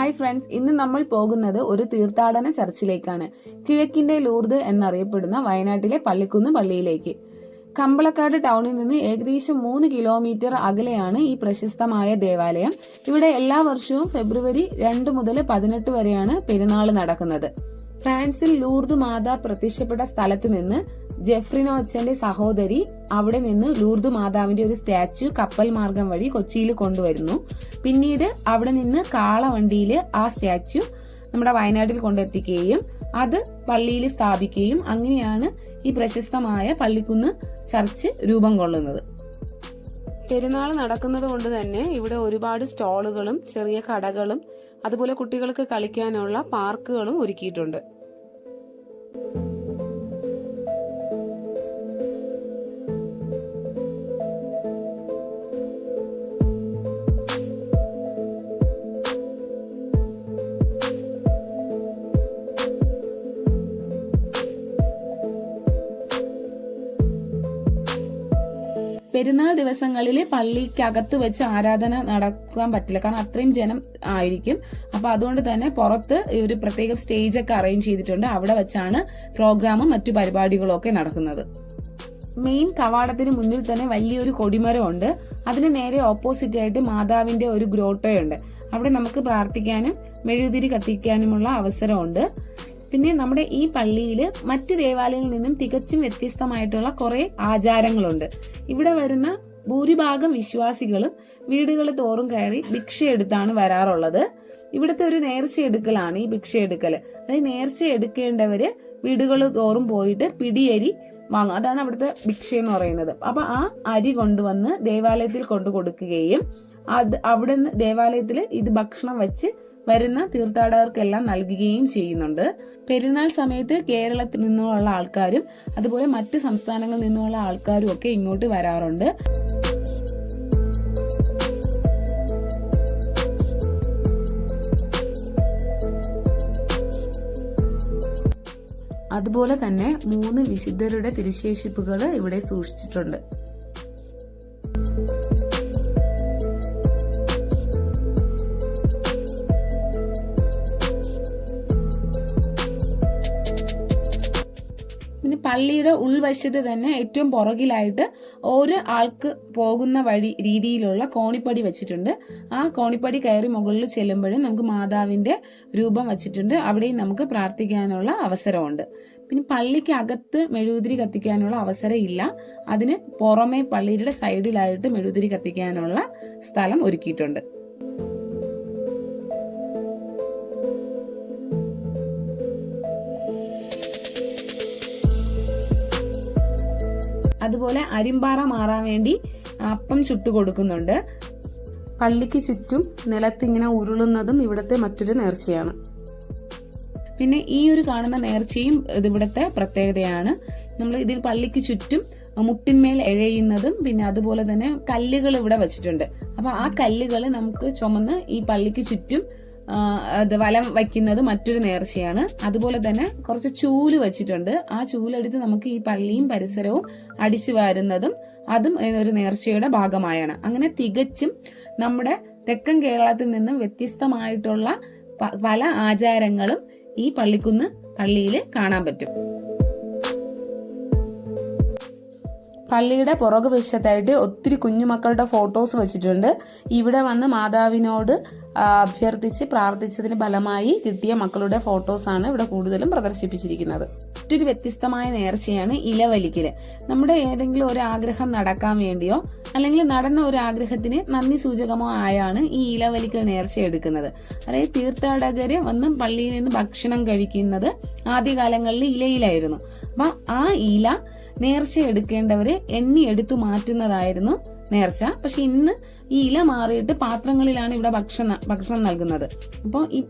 Hi friends ഇന്ന് നമ്മൾ പോകുന്നത് ഒരു തീർത്ഥാടന ചർച്ചിലേക്കാണ്. കിഴക്കിന്റെ ലൂർദ് എന്നറിയപ്പെടുന്ന വയനാട്ടിലെ പള്ളിക്കുന്ന് പള്ളിയിലേക്ക്. കമ്പളക്കാട് ടൗണിൽ നിന്ന് ഏകദേശം മൂന്ന് കിലോമീറ്റർ അകലെയാണ് ഈ പ്രശസ്തമായ ദേവാലയം. ഇവിടെ എല്ലാ വർഷവും ഫെബ്രുവരി രണ്ട് മുതൽ പതിനെട്ട് വരെയാണ് പെരുന്നാൾ നടക്കുന്നത്. ഫ്രാൻസിൽ ലൂർദ് മാതാ പ്രത്യക്ഷപ്പെട്ട സ്ഥലത്ത് നിന്ന് ജെഫ്രിനോ അച്ഛന്റെ സഹോദരി അവിടെ നിന്ന് ലൂർദ് മാതാവിന്റെ ഒരു സ്റ്റാച്ചു കപ്പൽ മാർഗം വഴി കൊച്ചിയിൽ കൊണ്ടുവരുന്നു. പിന്നീട് അവിടെ നിന്ന് കാളവണ്ടിയിൽ ആ സ്റ്റാച്ചു നമ്മുടെ വയനാട്ടിൽ കൊണ്ടെത്തിക്കുകയും അത് പള്ളിയിൽ സ്ഥാപിക്കുകയും അങ്ങനെയാണ് ഈ പ്രശസ്തമായ പള്ളിക്കുന്ന് ചർച്ച് രൂപം കൊള്ളുന്നത്. പെരുന്നാൾ നടക്കുന്നത് കൊണ്ട് തന്നെ ഇവിടെ ഒരുപാട് സ്റ്റോളുകളും ചെറിയ കടകളും അതുപോലെ കുട്ടികൾക്ക് കളിക്കാനുള്ള പാർക്കുകളും ഒരുക്കിയിട്ടുണ്ട്. പെരുന്നാൾ ദിവസങ്ങളിൽ പള്ളിക്കകത്ത് വെച്ച് ആരാധന നടക്കാൻ പറ്റില്ല. കാരണം അത്രയും ജനം ആയിരിക്കും. അപ്പൊ അതുകൊണ്ട് തന്നെ പുറത്ത് ഒരു പ്രത്യേക സ്റ്റേജ് ഒക്കെ അറേഞ്ച് ചെയ്തിട്ടുണ്ട്. അവിടെ വെച്ചാണ് പ്രോഗ്രാമും മറ്റു പരിപാടികളും ഒക്കെ നടക്കുന്നത്. മെയിൻ കവാടത്തിന് മുന്നിൽ തന്നെ വലിയൊരു കൊടിമരമുണ്ട്. അതിന് നേരെ ഓപ്പോസിറ്റ് ആയിട്ട് മാതാവിന്റെ ഒരു ഗ്രോട്ടോയുണ്ട് അവിടെ നമുക്ക് പ്രാർത്ഥിക്കാനും മെഴുകുതിരി കത്തിക്കാനുമുള്ള അവസരമുണ്ട്. പിന്നെ നമ്മുടെ ഈ പള്ളിയിൽ മറ്റ് ദേവാലയങ്ങളിൽ നിന്നും തികച്ചും വ്യത്യസ്തമായിട്ടുള്ള കുറെ ആചാരങ്ങളുണ്ട്. ഇവിടെ വരുന്ന ഭൂരിഭാഗം വിശ്വാസികളും വീടുകൾ തോറും കയറി ഭിക്ഷ എടുത്താണ് വരാറുള്ളത്. ഇവിടുത്തെ ഒരു നേർച്ച എടുക്കലാണ് ഈ ഭിക്ഷ എടുക്കൽ അതായത് നേർച്ച എടുക്കേണ്ടവര് വീടുകൾ തോറും പോയിട്ട് പിടിയരി വാങ്ങും. അതാണ് അവിടുത്തെ ഭിക്ഷ എന്ന് പറയുന്നത്. അപ്പൊ ആ അരി കൊണ്ടുവന്ന് ദേവാലയത്തിൽ കൊണ്ടു കൊടുക്കുകയും അത് അവിടെ നിന്ന് ദേവാലയത്തിൽ ഇത് ഭക്ഷണം വെച്ച് വരുന്ന തീർത്ഥാടകർക്കെല്ലാം നൽകുകയും ചെയ്യുന്നുണ്ട്. പെരുന്നാൾ സമയത്ത് കേരളത്തിൽ നിന്നുള്ള ആൾക്കാരും അതുപോലെ മറ്റ് സംസ്ഥാനങ്ങളിൽ നിന്നുള്ള ആൾക്കാരും ഒക്കെ ഇങ്ങോട്ട് വരാറുണ്ട്. അതുപോലെ തന്നെ മൂന്ന് വിശുദ്ധരുടെ തിരുശേഷിപ്പുകൾ ഇവിടെ സൂക്ഷിച്ചിട്ടുണ്ട്. പള്ളിയുടെ ഉൾവശത്ത് തന്നെ ഏറ്റവും പുറകിലായിട്ട് ഒരു ആൾക്ക് പോകുന്ന വഴി രീതിയിലുള്ള കോണിപ്പടി വെച്ചിട്ടുണ്ട്. ആ കോണിപ്പടി കയറി മുകളിൽ ചെല്ലുമ്പോഴും നമുക്ക് മാതാവിന്റെ രൂപം വച്ചിട്ടുണ്ട്. അവിടെയും നമുക്ക് പ്രാർത്ഥിക്കാനുള്ള അവസരമുണ്ട്. പിന്നെ പള്ളിക്ക് അകത്ത് മെഴുകുതിരി കത്തിക്കാനുള്ള അവസരം ഇല്ല അതിന് പുറമെ പള്ളിയുടെ സൈഡിലായിട്ട് മെഴുകുതിരി കത്തിക്കാനുള്ള സ്ഥലം ഒരുക്കിയിട്ടുണ്ട്. അതുപോലെ അരിമ്പാറ മാറാൻ വേണ്ടി അപ്പം ചുട്ടു കൊടുക്കുന്നുണ്ട്. പള്ളിക്ക് ചുറ്റും നിലത്തിങ്ങനെ ഉരുളുന്നതും ഇവിടുത്തെ മറ്റൊരു നേർച്ചയാണ്. പിന്നെ ഈ ഒരു കാണുന്ന നേർച്ചയും ഇത് ഇവിടുത്തെ പ്രത്യേകതയാണ്. നമ്മൾ ഇതിൽ പള്ളിക്ക് ചുറ്റും മുട്ടിന്മേൽ എഴയുന്നതും പിന്നെ അതുപോലെ തന്നെ കല്ലുകൾ ഇവിടെ വെച്ചിട്ടുണ്ട്. അപ്പോൾ ആ കല്ലുകൾ നമുക്ക് ചുമന്ന് ഈ പള്ളിക്ക് ചുറ്റും അത് വലം വയ്ക്കുന്നത് മറ്റൊരു നേർച്ചയാണ്. അതുപോലെ തന്നെ കുറച്ച് ചൂൽ വെച്ചിട്ടുണ്ട്. ആ ചൂലെടുത്ത് നമുക്ക് ഈ പള്ളിയും പരിസരവും അടിച്ചു വാരുന്നതും അതും ഒരു നേർച്ചയുടെ ഭാഗമായാണ്. അങ്ങനെ തികച്ചും നമ്മുടെ തെക്കൻ കേരളത്തിൽ നിന്നും വ്യത്യസ്തമായിട്ടുള്ള പല ആചാരങ്ങളും ഈ പള്ളിക്കുന്ന് പള്ളിയിൽ കാണാൻ പറ്റും. പള്ളിയുടെ പുറകു വശത്തായിട്ട് ഒത്തിരി കുഞ്ഞുമക്കളുടെ ഫോട്ടോസ് വെച്ചിട്ടുണ്ട്. ഇവിടെ വന്ന് മാതാവിനോട് അഭ്യർത്ഥിച്ച് പ്രാർത്ഥിച്ചതിന് ഫലമായി കിട്ടിയ മക്കളുടെ ഫോട്ടോസാണ് ഇവിടെ കൂടുതലും പ്രദർശിപ്പിച്ചിരിക്കുന്നത്. മറ്റൊരു വ്യത്യസ്തമായ നേർച്ചയാണ് ഇലവലിക്കൽ നമ്മുടെ ഏതെങ്കിലും ഒരു ആഗ്രഹം നടക്കാൻ വേണ്ടിയോ അല്ലെങ്കിൽ നടന്ന ഒരു ആഗ്രഹത്തിന് നന്ദി സൂചകമോ ആയാണ് ഈ ഇലവലിക്കൽ നേർച്ച എടുക്കുന്നത്. അതായത് തീർത്ഥാടകര് വന്ന് പള്ളിയിൽ നിന്ന് ഭക്ഷണം കഴിക്കുന്നത് ആദ്യകാലങ്ങളിൽ ഇലയിലായിരുന്നു. അപ്പൊ ആ ഇല നേർച്ച എടുക്കേണ്ടവര് എണ്ണി എടുത്തു മാറ്റുന്നതായിരുന്നു നേർച്ച. പക്ഷെ ഇന്ന് ഈ ഇല മാറിയിട്ട് പാത്രങ്ങളിലാണ് ഇവിടെ ഭക്ഷണം ഭക്ഷണം നൽകുന്നത്. അപ്പോൾ ഈ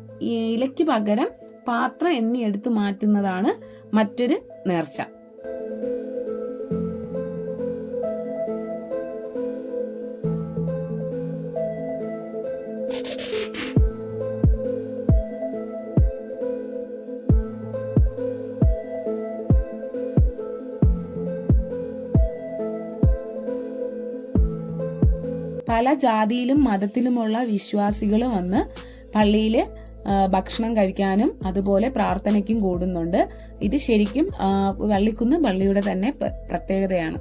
ഇലയ്ക്ക് പകരം പാത്രം എണ്ണി എടുത്തു മാറ്റുന്നതാണ് മറ്റൊരു നേർച്ച. പല ജാതിയിലും മതത്തിലുമുള്ള വിശ്വാസികൾ വന്ന് പള്ളിയിൽ ഭക്ഷണം കഴിക്കാനും അതുപോലെ പ്രാർത്ഥനയ്ക്കും കൂടുന്നുണ്ട്. ഇത് ശരിക്കും വള്ളിക്കുന്ന് പള്ളിയുടെ തന്നെ പ്രത്യേകതയാണ്.